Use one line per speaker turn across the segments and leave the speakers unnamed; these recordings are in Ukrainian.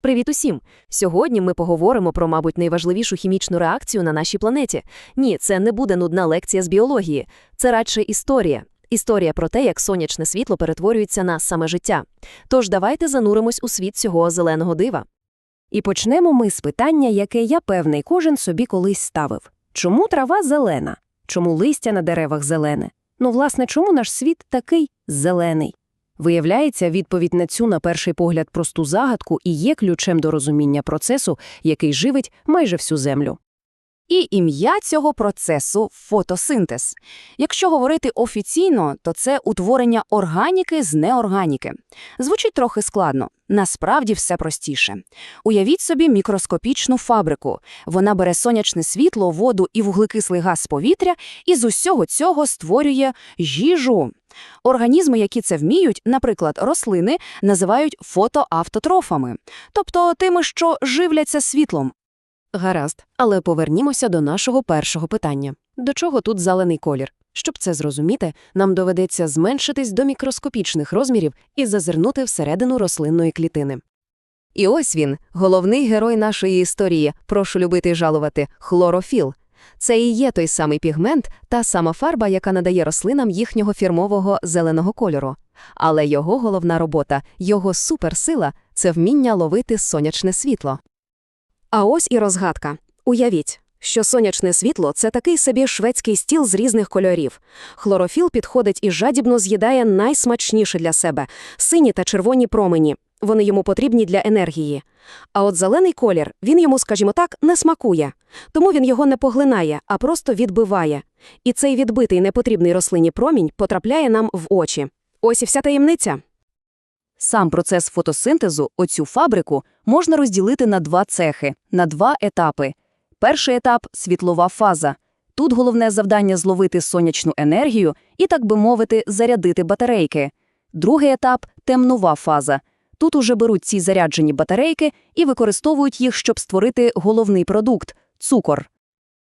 Привіт усім! Сьогодні ми поговоримо про, мабуть, найважливішу хімічну реакцію на нашій планеті. Ні, це не буде нудна лекція з біології, це радше історія. Історія про те, як сонячне світло перетворюється на саме життя. Тож давайте зануримось у світ цього зеленого дива.
І почнемо ми з питання, яке я певний кожен собі колись ставив. Чому трава зелена? Чому листя на деревах зелене? Ну, власне, чому наш світ такий зелений? Виявляється, відповідь на цю, на перший погляд, просту загадку і є ключем до розуміння процесу, який живить майже всю землю.
І ім'я цього процесу фотосинтез. Якщо говорити офіційно, то це утворення органіки з неорганіки. Звучить трохи складно. Насправді все простіше. Уявіть собі мікроскопічну фабрику. Вона бере сонячне світло, воду і вуглекислий газ з повітря і з усього цього створює їжу. Організми, які це вміють, наприклад, рослини, називають фотоавтотрофами, тобто тими, що живляться світлом.
Гаразд, але повернімося до нашого першого питання. До чого тут зелений колір? Щоб це зрозуміти, нам доведеться зменшитись до мікроскопічних розмірів і зазирнути всередину рослинної клітини. І ось він, головний герой нашої історії, прошу любити і жалувати, хлорофіл. Це і є той самий пігмент, та сама фарба, яка надає рослинам їхнього фірмового зеленого кольору. Але його головна робота, його суперсила – це вміння ловити сонячне світло. А ось і розгадка. Уявіть, що сонячне світло – це такий собі шведський стіл з різних кольорів. Хлорофіл підходить і жадібно з'їдає найсмачніше для себе – сині та червоні промені. Вони йому потрібні для енергії. А от зелений колір, він йому, скажімо так, не смакує. Тому він його не поглинає, а просто відбиває. І цей відбитий непотрібний рослині промінь потрапляє нам в очі. Ось і вся таємниця.
Сам процес фотосинтезу, оцю фабрику, можна розділити на два цехи, на два етапи. Перший етап – світлова фаза. Тут головне завдання – зловити сонячну енергію і, так би мовити, зарядити батарейки. Другий етап – темнова фаза. Тут уже беруть ці заряджені батарейки і використовують їх, щоб створити головний продукт – цукор.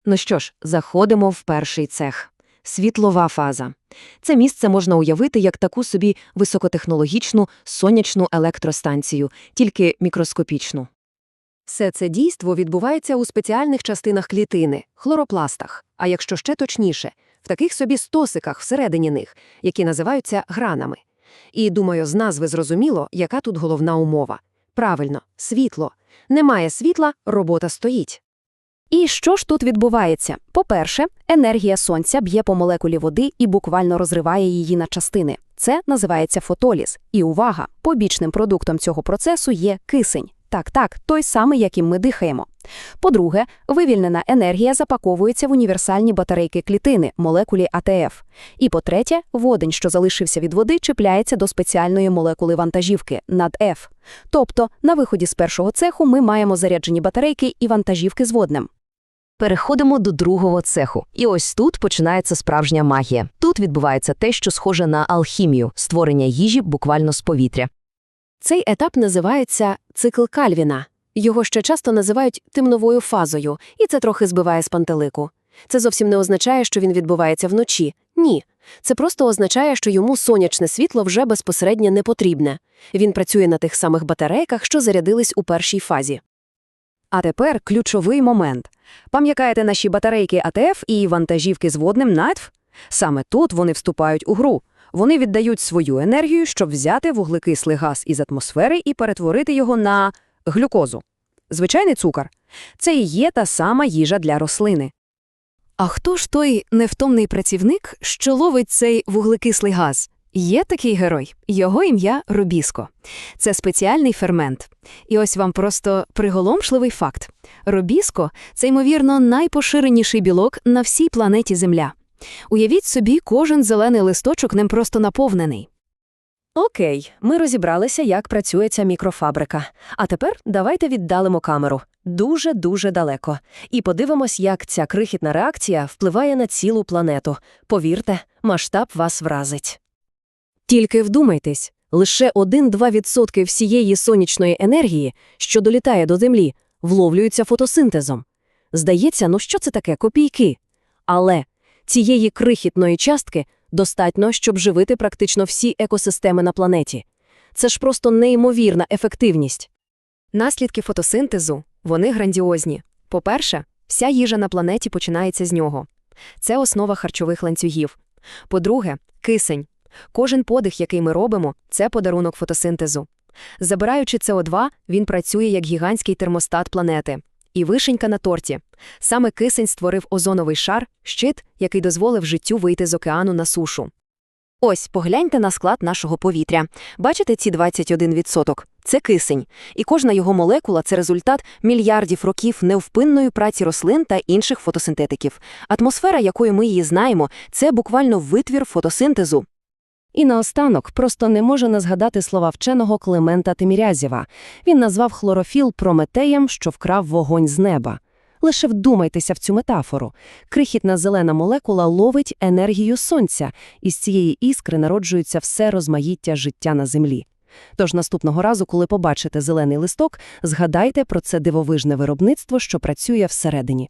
Ну що ж, заходимо в перший цех. Світлова фаза. Це місце можна уявити як таку собі високотехнологічну сонячну електростанцію, тільки мікроскопічну. Все це дійство відбувається у спеціальних частинах клітини – хлоропластах, а якщо ще точніше, в таких собі стосиках всередині них, які називаються гранами. І, думаю, з назви зрозуміло, яка тут головна умова. Правильно, світло. Немає світла – робота стоїть. І що ж тут відбувається? По-перше, енергія сонця б'є по молекулі води і буквально розриває її на частини. Це називається фотоліз. І увага, побічним продуктом цього процесу є кисень. Так-так, той самий, яким ми дихаємо. По-друге, вивільнена енергія запаковується в універсальні батарейки клітини, молекулі АТФ. І по-третє, водень, що залишився від води, чіпляється до спеціальної молекули вантажівки – над-Ф. Тобто, на виході з першого цеху ми маємо заряджені батарейки і вантажівки з воднем. Переходимо до другого цеху. І ось тут починається справжня магія. Тут відбувається те, що схоже на алхімію, створення їжі буквально з повітря. Цей етап називається цикл Кальвіна. Його ще часто називають темновою фазою, і це трохи збиває з пантелику. Це зовсім не означає, що він відбувається вночі. Ні. Це просто означає, що йому сонячне світло вже безпосередньо не потрібне. Він працює на тих самих батарейках, що зарядились у першій фазі. А тепер ключовий момент. Пам'ятаєте наші батарейки АТФ і вантажівки з водним НАТФ? Саме тут вони вступають у гру. Вони віддають свою енергію, щоб взяти вуглекислий газ із атмосфери і перетворити його на глюкозу. Звичайний цукор. Це і є та сама їжа для рослини. А хто ж той невтомний працівник, що ловить цей вуглекислий газ? Є такий герой, його ім'я Робіско. Це спеціальний фермент. І ось вам просто приголомшливий факт. Робіско – це, ймовірно, найпоширеніший білок на всій планеті Земля. Уявіть собі, кожен зелений листочок ним просто наповнений. Окей, ми розібралися, як працює ця мікрофабрика. А тепер давайте віддалимо камеру дуже-дуже далеко. І подивимось, як ця крихітна реакція впливає на цілу планету. Повірте, масштаб вас вразить. Тільки вдумайтесь, лише 1-2% всієї сонячної енергії, що долітає до Землі, вловлюються фотосинтезом. Здається, ну що це таке копійки? Але цієї крихітної частки достатньо, щоб живити практично всі екосистеми на планеті. Це ж просто неймовірна ефективність.
Наслідки фотосинтезу вони грандіозні. По-перше, вся їжа на планеті починається з нього. Це основа харчових ланцюгів. По-друге, кисень. Кожен подих, який ми робимо, це подарунок фотосинтезу. Забираючи СО2, він працює як гігантський термостат планети. І вишенька на торті. Саме кисень створив озоновий шар, щит, який дозволив життю вийти з океану на сушу.
Ось, погляньте на склад нашого повітря. Бачите ці 21%? Це кисень. І кожна його молекула – це результат мільярдів років невпинної праці рослин та інших фотосинтетиків. Атмосфера, якою ми її знаємо, це буквально витвір фотосинтезу.
І наостанок просто не може не згадати слова вченого Климента Тимірязєва. Він назвав хлорофіл Прометеєм, що вкрав вогонь з неба. Лише вдумайтеся в цю метафору. Крихітна зелена молекула ловить енергію сонця, і з цієї іскри народжується все розмаїття життя на землі. Тож наступного разу, коли побачите зелений листок, згадайте про це дивовижне виробництво, що працює всередині.